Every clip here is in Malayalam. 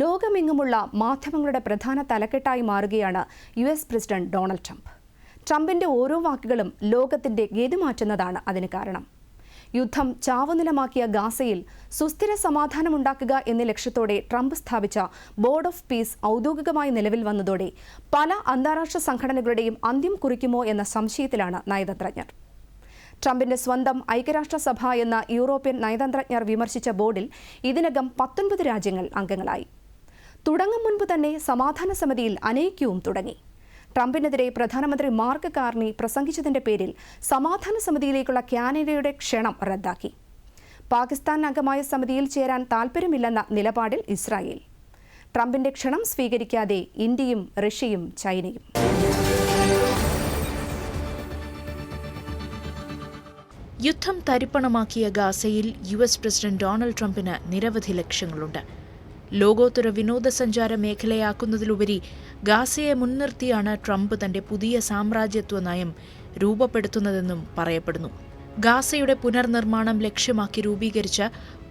ലോകമെങ്ങുമുള്ള മാധ്യമങ്ങളുടെ പ്രധാന തലക്കെട്ടായി മാറുകയാണ് U S president Donald Trump. ട്രംപിന്റെ ഓരോ വാക്കുകളും ലോകത്തിന്റെ ഗതി മാറ്റുന്നതാണ് അതിന് കാരണം. യുദ്ധം ചാവുനിലമാക്കിയ ഗാസയിൽ സുസ്ഥിര സമാധാനമുണ്ടാക്കുക എന്ന ലക്ഷ്യത്തോടെ ട്രംപ് സ്ഥാപിച്ച ബോർഡ് ഓഫ് പീസ് ഔദ്യോഗികമായി നിലവിൽ വന്നതോടെ പല അന്താരാഷ്ട്ര സംഘടനകളുടെയും അന്ത്യം കുറിക്കുമോ എന്ന സംശയത്തിലാണ് നയതന്ത്രജ്ഞർ. ട്രംപിന്റെ സ്വന്തം ഐക്യരാഷ്ട്രസഭ എന്ന യൂറോപ്യൻ നയതന്ത്രജ്ഞർ വിമർശിച്ച ബോർഡിൽ ഇതിനകം പത്തൊൻപത് രാജ്യങ്ങൾ അംഗങ്ങളായി. തുടങ്ങും മുൻപ് തന്നെ സമാധാന സമിതിയിൽ അനൈക്യവും തുടങ്ങി. ട്രംപിനെതിരെ പ്രധാനമന്ത്രി മാർക്ക് കാർണി പ്രസംഗിച്ചതിന്റെ പേരിൽ സമാധാന സമിതിയിലേക്കുള്ള കാനഡയുടെ ക്ഷണം റദ്ദാക്കി. പാകിസ്ഥാൻ അംഗമായ സമിതിയിൽ ചേരാൻ താൽപ്പര്യമില്ലെന്ന നിലപാടിൽ ഇസ്രായേൽ. ട്രംപിന്റെ ക്ഷണം സ്വീകരിക്കാതെ ഇന്ത്യയും റഷ്യയും ചൈനയും. യുദ്ധം തരിപ്പണമാക്കിയ ഗാസയിൽ യു എസ് പ്രസിഡന്റ് ഡൊണാൾഡ് ട്രംപിന് നിരവധി ലക്ഷ്യങ്ങളുണ്ട്. ലോകോത്തര വിനോദസഞ്ചാര മേഖലയാക്കുന്നതിലുപരി ഗാസയെ മുൻനിർത്തിയാണ് ട്രംപ് തന്റെ പുതിയ സാമ്രാജ്യത്വ നയം രൂപപ്പെടുത്തുന്നതെന്നും പറയപ്പെടുന്നു. ഗാസയുടെ പുനർനിർമ്മാണം ലക്ഷ്യമാക്കി രൂപീകരിച്ച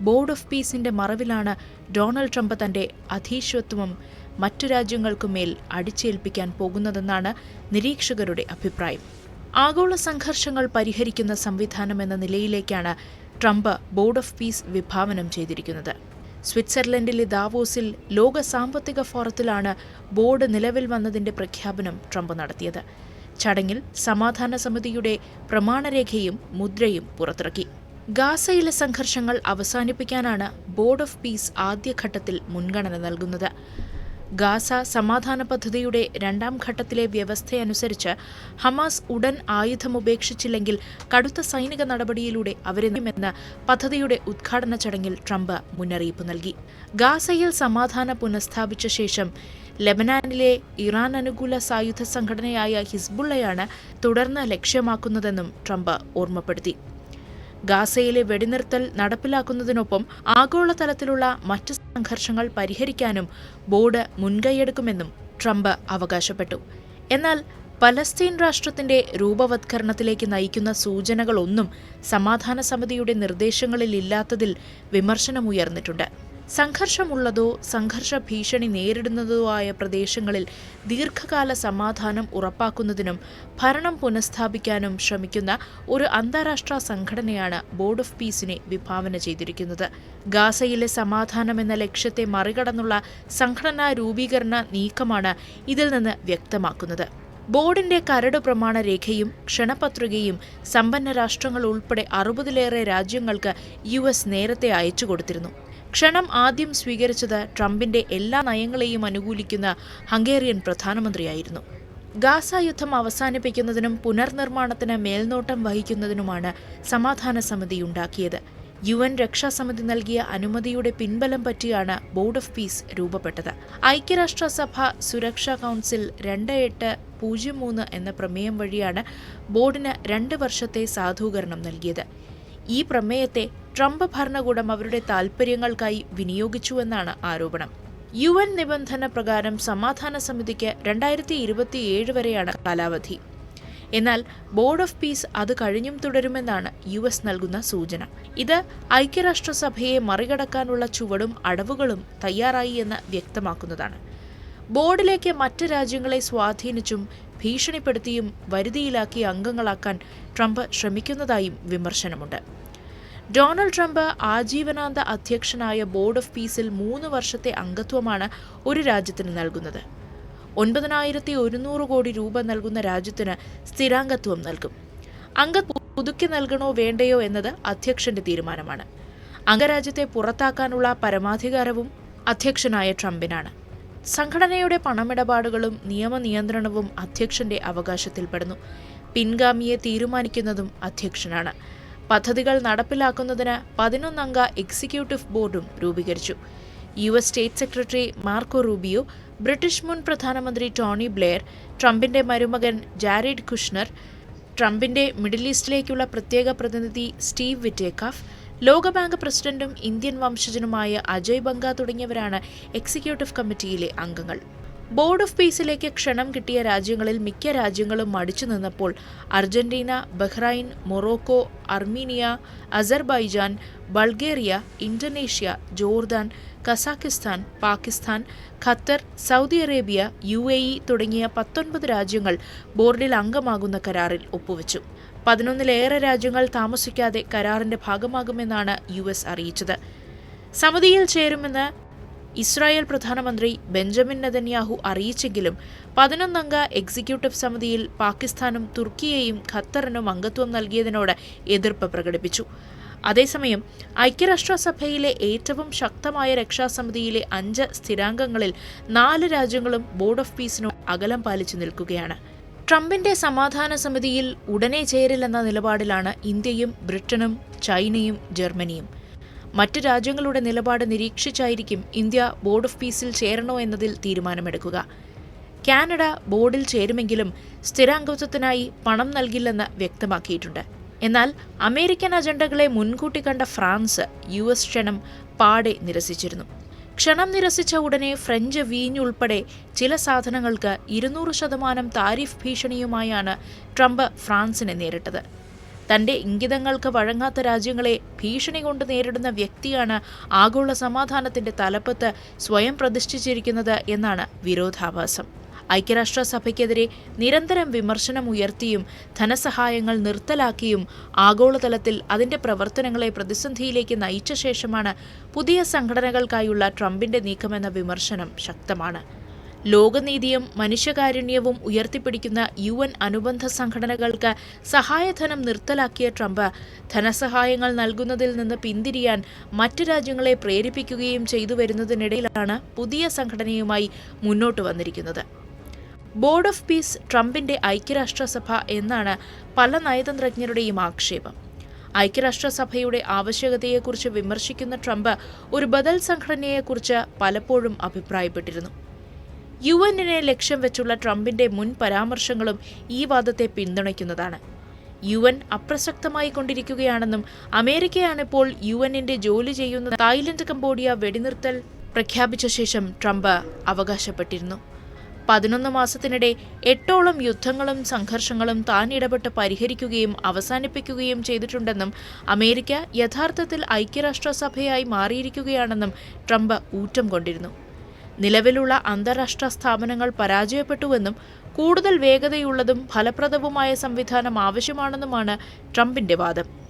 ബോർഡ് ഓഫ് പീസിന്റെ മറവിലാണ് ഡൊണാൾഡ് ട്രംപ് തന്റെ അധീശത്വം മറ്റു രാജ്യങ്ങൾക്കുമേൽ അടിച്ചേൽപ്പിക്കാൻ പോകുന്നതെന്നാണ് നിരീക്ഷകരുടെ അഭിപ്രായം. ആഗോള സംഘർഷങ്ങൾ പരിഹരിക്കുന്ന സംവിധാനം എന്ന നിലയിലേക്കാണ് ട്രംപ് ബോർഡ് ഓഫ് പീസ് വിഭാവനം ചെയ്തിരിക്കുന്നത്. സ്വിറ്റ്സർലൻഡിലെ ദാവോസിൽ ലോക സാമ്പത്തിക ഫോറത്തിലാണ് ബോർഡ് നിലവിൽ വന്നതിന്റെ പ്രഖ്യാപനം ട്രംപ് നടത്തിയത്. ചടങ്ങിൽ സമാധാന സമിതിയുടെ പ്രമാണരേഖയും മുദ്രയും പുറത്തിറക്കി. ഗാസയിലെ സംഘർഷങ്ങൾ അവസാനിപ്പിക്കാനാണ് ബോർഡ് ഓഫ് പീസ് ആദ്യഘട്ടത്തിൽ മുൻഗണന നൽകുന്നത്. ഗാസ സമാധാന പദ്ധതിയുടെ രണ്ടാം ഘട്ടത്തിലെ വ്യവസ്ഥയനുസരിച്ച് ഹമാസ് ഉടൻ ആയുധം ഉപേക്ഷിച്ചില്ലെങ്കിൽ കടുത്ത സൈനിക നടപടിയിലൂടെ അവരെ എന്ന പദ്ധതിയുടെ ഉദ്ഘാടന ചടങ്ങിൽ ട്രംപ് മുന്നറിയിപ്പ് നൽകി. ഗാസയിൽ സമാധാന പുനഃസ്ഥാപിച്ച ശേഷം ലെബനാനിലെ ഇറാൻ അനുകൂല സായുധ സംഘടനയായ ഹിസ്ബുള്ളയാണ് തുടർന്ന് ലക്ഷ്യമാക്കുന്നതെന്നും ട്രംപ് ഓർമ്മപ്പെടുത്തി. ഗാസയിലെ വെടിനിർത്തൽ നടപ്പിലാക്കുന്നതിനൊപ്പം ആഗോളതലത്തിലുള്ള മറ്റ് സംഘർഷങ്ങൾ പരിഹരിക്കാനും ബോർഡ് മുൻകൈയെടുക്കുമെന്നും ട്രംപ് അവകാശപ്പെട്ടു. എന്നാൽ പലസ്തീൻ രാഷ്ട്രത്തിന്റെ രൂപവത്കരണത്തിലേക്ക് നയിക്കുന്ന സൂചനകളൊന്നും സമാധാന സമിതിയുടെ നിർദ്ദേശങ്ങളിലില്ലാത്തതിൽ വിമർശനമുയർന്നിട്ടുണ്ട്. സംഘർഷമുള്ളതോ സംഘർഷ ഭീഷണി നേരിടുന്നതോ ആയ പ്രദേശങ്ങളിൽ ദീർഘകാല സമാധാനം ഉറപ്പാക്കുന്നതിനും ഭരണം പുനഃസ്ഥാപിക്കാനും ശ്രമിക്കുന്ന ഒരു അന്താരാഷ്ട്ര സംഘടനയാണ് ബോർഡ് ഓഫ് പീസിനെ വിഭാവന ചെയ്തിരിക്കുന്നത്. ഗാസയിലെ സമാധാനം എന്ന ലക്ഷ്യത്തെ മറികടന്നുള്ള സംഘടനാ രൂപീകരണ നീക്കമാണ് ഇതിൽ നിന്ന് വ്യക്തമാക്കുന്നത്. ബോർഡിന്റെ കരട് പ്രമാണ രേഖയും ക്ഷണപത്രികയും സമ്പന്ന രാഷ്ട്രങ്ങൾ ഉൾപ്പെടെ അറുപതിലേറെ രാജ്യങ്ങൾക്ക് യു എസ് നേരത്തെ അയച്ചു കൊടുത്തിരുന്നു. ക്ഷണം ആദ്യം സ്വീകരിച്ചത് ട്രംപിന്റെ എല്ലാ നയങ്ങളെയും അനുകൂലിക്കുന്ന ഹംഗേറിയൻ പ്രധാനമന്ത്രിയായിരുന്നു. ഗാസ യുദ്ധം അവസാനിപ്പിക്കുന്നതിനും പുനർനിർമ്മാണത്തിന് മേൽനോട്ടം വഹിക്കുന്നതിനുമാണ് സമാധാന സമിതി ഉണ്ടാക്കിയത്. യു എൻ രക്ഷാസമിതി നൽകിയ അനുമതിയുടെ പിൻബലം പറ്റിയാണ് ബോർഡ് ഓഫ് പീസ് രൂപപ്പെട്ടത്. ഐക്യരാഷ്ട്രസഭ സുരക്ഷാ കൗൺസിൽ രണ്ട് എട്ട് പൂജ്യം മൂന്ന് എന്ന പ്രമേയം വഴിയാണ് ബോർഡിന് രണ്ട് വർഷത്തെ സാധൂകരണം നൽകിയത്. ഈ പ്രമേയത്തെ ട്രംപ് ഭരണകൂടം അവരുടെ താൽപ്പര്യങ്ങൾക്കായി വിനിയോഗിച്ചുവെന്നാണ് ആരോപണം. യു എൻ നിബന്ധന പ്രകാരം സമാധാന സമിതിക്ക് രണ്ടായിരത്തി ഇരുപത്തിയേഴ് വരെയാണ് കാലാവധി. എന്നാൽ ബോർഡ് ഓഫ് പീസ് അത് കഴിഞ്ഞും തുടരുമെന്നാണ് യു എസ് നൽകുന്ന സൂചന. ഇത് ഐക്യരാഷ്ട്രസഭയെ മറികടക്കാനുള്ള ചുവടും അടവുകളും തയ്യാറായി എന്ന് വ്യക്തമാക്കുന്നതാണ്. ബോർഡിലേക്ക് മറ്റ് രാജ്യങ്ങളെ സ്വാധീനിച്ചും ഭീഷണിപ്പെടുത്തിയും വരുതിയിലാക്കി അംഗങ്ങളാക്കാൻ ട്രംപ് ശ്രമിക്കുന്നതായും വിമർശനമുണ്ട്. ഡൊണാൾഡ് ട്രംപ് ആജീവനാന്ത അധ്യക്ഷനായ ബോർഡ് ഓഫ് പീസിൽ മൂന്ന് വർഷത്തെ അംഗത്വമാണ് ഒരു രാജ്യത്തിന് നൽകുന്നത്. ഒൻപതിനായിരത്തി ഒരുന്നൂറ് കോടി രൂപ നൽകുന്ന രാജ്യത്തിന് സ്ഥിരാംഗത്വം നൽകും. അംഗ പുതുക്കി നൽകണോ വേണ്ടയോ എന്നത് അധ്യക്ഷന്റെ തീരുമാനമാണ്. അംഗരാജ്യത്തെ പുറത്താക്കാനുള്ള പരമാധികാരവും അധ്യക്ഷനായ ട്രംപിനാണ്. സംഘടനയുടെ പണമിടപാടുകളും നിയമനിയന്ത്രണവും അധ്യക്ഷന്റെ അവകാശത്തിൽപ്പെടുന്നു. പിൻഗാമിയെ തീരുമാനിക്കുന്നതും അധ്യക്ഷനാണ്. പദ്ധതികൾ നടപ്പിലാക്കുന്നതിന് പതിനൊന്നംഗ എക്സിക്യൂട്ടീവ് ബോർഡും രൂപീകരിച്ചു. U S state secretary Marco Rubio British മുൻ പ്രധാനമന്ത്രി ടോണി ബ്ലെയർ ട്രംപിന്റെ മരുമകൻ ജാരിഡ് കുഷ്ണർ ട്രംപിന്റെ മിഡിൽ ഈസ്റ്റിലേക്കുള്ള പ്രത്യേക പ്രതിനിധി സ്റ്റീവ് വിറ്റേക്കാഫ് ലോകബാങ്ക് പ്രസിഡന്റും ഇന്ത്യൻ വംശജനുമായ അജയ് ബംഗ തുടങ്ങിയവരാണ് എക്സിക്യൂട്ടീവ് കമ്മിറ്റിയിലെ അംഗങ്ങൾ. ബോർഡ് ഓഫ് പീസിലേക്ക് ക്ഷണം കിട്ടിയ രാജ്യങ്ങളിൽ മിക്ക രാജ്യങ്ങളും മടിച്ചു നിന്നപ്പോൾ Argentina Bahrain Morocco Armenia Azerbaijan Bulgaria Indonesia Jordan Kazakhstan Pakistan Qatar Saudi Arabia U തുടങ്ങിയ പത്തൊൻപത് രാജ്യങ്ങൾ ബോർഡിൽ അംഗമാകുന്ന കരാറിൽ ഒപ്പുവെച്ചു. പതിനൊന്നിലേറെ രാജ്യങ്ങൾ താമസിക്കാതെ കരാറിന്റെ ഭാഗമാകുമെന്നാണ് യു എസ് അറിയിച്ചത്. സമിതിയിൽ ചേരുമെന്ന് ഇസ്രായേൽ പ്രധാനമന്ത്രി ബെഞ്ചമിൻ നെതന്യാഹു അറിയിച്ചെങ്കിലും പതിനൊന്നംഗ എക്സിക്യൂട്ടീവ് സമിതിയിൽ പാകിസ്ഥാനും തുർക്കിയെയും ഖത്തറിനും അംഗത്വം നൽകിയതിനോട് എതിർപ്പ് പ്രകടിപ്പിച്ചു. അതേസമയം ഐക്യരാഷ്ട്രസഭയിലെ ഏറ്റവും ശക്തമായ രക്ഷാസമിതിയിലെ അഞ്ച് സ്ഥിരാംഗങ്ങളിൽ നാല് രാജ്യങ്ങളും ബോർഡ് ഓഫ് പീസിനോട് അകലം പാലിച്ചു നിൽക്കുകയാണ്. ട്രംപിന്റെ സമാധാന സമിതിയിൽ ഉടനെ ചേരില്ലെന്ന നിലപാടിലാണ് ഇന്ത്യയും ബ്രിട്ടനും ചൈനയും ജർമ്മനിയും. മറ്റ് രാജ്യങ്ങളുടെ നിലപാട് നിരീക്ഷിച്ചായിരിക്കും ഇന്ത്യ ബോർഡ് ഓഫ് പീസിൽ ചേരണോ എന്നതിൽ തീരുമാനമെടുക്കുക. കാനഡ ബോർഡിൽ ചേരുമെങ്കിലും സ്ഥിരാംഗത്വത്തിനായി പണം നൽകില്ലെന്ന് വ്യക്തമാക്കിയിട്ടുണ്ട്. എന്നാൽ അമേരിക്കൻ അജണ്ടകളെ മുൻകൂട്ടി കണ്ട ഫ്രാൻസ് യു എസ് ക്ഷണം പാടെ നിരസിച്ചിരുന്നു. ക്ഷണം നിരസിച്ച ഉടനെ ഫ്രഞ്ച് വീഞ്ഞുൾപ്പെടെ ചില സാധനങ്ങൾക്ക് ഇരുന്നൂറ് ശതമാനം താരിഫ് ഭീഷണിയുമായാണ് ട്രംപ് ഫ്രാൻസിനെ നേരിട്ടത്. തന്റെ ഇംഗിതങ്ങൾക്ക് വഴങ്ങാത്ത രാജ്യങ്ങളെ ഭീഷണി കൊണ്ട് നേരിടുന്ന വ്യക്തിയാണ് ആഗോള സമാധാനത്തിന്റെ തലപ്പത്ത് സ്വയം പ്രതിഷ്ഠിച്ചിരിക്കുന്നത് എന്നാണ് വിരോധാഭാസം. ഐക്യരാഷ്ട്രസഭയ്ക്കെതിരെ നിരന്തരം വിമർശനം ഉയർത്തിയും ധനസഹായങ്ങൾ നിർത്തലാക്കിയും ആഗോളതലത്തിൽ അതിന്റെ പ്രവർത്തനങ്ങളെ പ്രതിസന്ധിയിലേക്ക് നയിച്ച ശേഷമാണ് പുതിയ സംഘടനകൾക്കായുള്ള ട്രംപിന്റെ നീക്കമെന്ന വിമർശനം ശക്തമാണ്. ലോകനീതിയും മനുഷ്യകാരുണ്യവും ഉയർത്തിപ്പിടിക്കുന്ന യു എൻ അനുബന്ധ സംഘടനകൾക്ക് സഹായധനം നിർത്തലാക്കിയ ട്രംപ് ധനസഹായങ്ങൾ നൽകുന്നതിൽ നിന്ന് പിന്തിരിയാൻ മറ്റ് രാജ്യങ്ങളെ പ്രേരിപ്പിക്കുകയും ചെയ്തു വരുന്നതിനിടയിലാണ് പുതിയ സംഘടനയുമായി മുന്നോട്ട് വന്നിരിക്കുന്നത്. ബോർഡ് ഓഫ് പീസ് ട്രംപിന്റെ ഐക്യരാഷ്ട്രസഭ എന്നാണ് പല നയതന്ത്രജ്ഞരുടെയും ആക്ഷേപം. ഐക്യരാഷ്ട്രസഭയുടെ ആവശ്യകതയെക്കുറിച്ച് വിമർശിക്കുന്ന ട്രംപ് ഒരു ബദൽ സംഘടനയെക്കുറിച്ച് പലപ്പോഴും അഭിപ്രായപ്പെട്ടിരുന്നു. യു എന്നിനെ ലക്ഷ്യം വെച്ചുള്ള ട്രംപിന്റെ മുൻ പരാമർശങ്ങളും ഈ വാദത്തെ പിന്തുണയ്ക്കുന്നതാണ്. യു എൻ അപ്രസക്തമായി കൊണ്ടിരിക്കുകയാണെന്നും അമേരിക്കയാണിപ്പോൾ യു എന്നിന്റെ ജോലി ചെയ്യുന്ന തായ്ലൻഡ് കംബോഡിയ വെടിനിർത്തൽ പ്രഖ്യാപിച്ച ശേഷം ട്രംപ് അവകാശപ്പെട്ടിരുന്നു. പതിനൊന്ന് മാസത്തിനിടെ എട്ടോളം യുദ്ധങ്ങളും സംഘർഷങ്ങളും താൻ ഇടപെട്ട് പരിഹരിക്കുകയും അവസാനിപ്പിക്കുകയും ചെയ്തിട്ടുണ്ടെന്നും അമേരിക്ക യഥാർത്ഥത്തിൽ ഐക്യരാഷ്ട്രസഭയായി മാറിയിരിക്കുകയാണെന്നും ട്രംപ് ഊറ്റം കൊണ്ടിരുന്നു. നിലവിലുള്ള അന്താരാഷ്ട്ര സ്ഥാപനങ്ങൾ പരാജയപ്പെട്ടുവെന്നും കൂടുതൽ വേഗതയുള്ളതും ഫലപ്രദവുമായ സംവിധാനം ആവശ്യമാണെന്നുമാണ് ട്രംപിന്റെ വാദം.